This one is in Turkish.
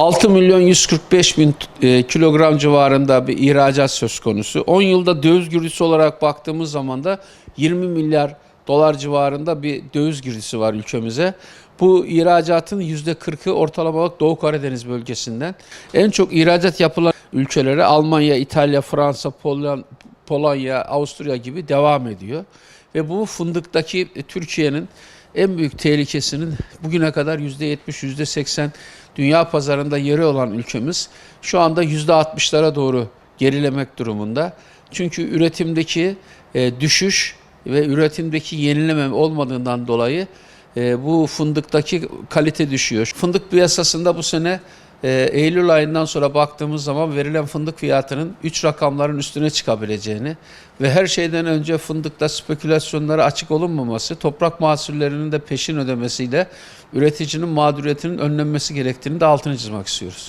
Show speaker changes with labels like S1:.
S1: 6 milyon 145 bin e, kilogram civarında bir ihracat söz konusu. 10 yılda döviz girdisi olarak baktığımız zaman da 20 milyar dolar civarında bir döviz girdisi var ülkemize. Bu ihracatın %40'ı ortalama olarak Doğu Karadeniz bölgesinden. En çok ihracat yapılan ülkelere Almanya, İtalya, Fransa, Polonya, Avusturya gibi devam ediyor. Ve bu fındıktaki e, Türkiye'nin en büyük tehlikesinin bugüne kadar %70, %80 dünya pazarında yeri olan ülkemiz şu anda %60'lara doğru gerilemek durumunda. Çünkü üretimdeki e, düşüş ve üretimdeki yenileme olmadığından dolayı e, bu fındıktaki kalite düşüyor. Fındık piyasasında bu sene e, Eylül ayından sonra baktığımız zaman verilen fındık fiyatının 3 rakamların üstüne çıkabileceğini ve her şeyden önce fındıkta spekülasyonlara açık olunmaması, toprak mahsullerinin de peşin ödemesiyle üreticinin mağduriyetinin önlenmesi gerektiğini de altını çizmek istiyoruz.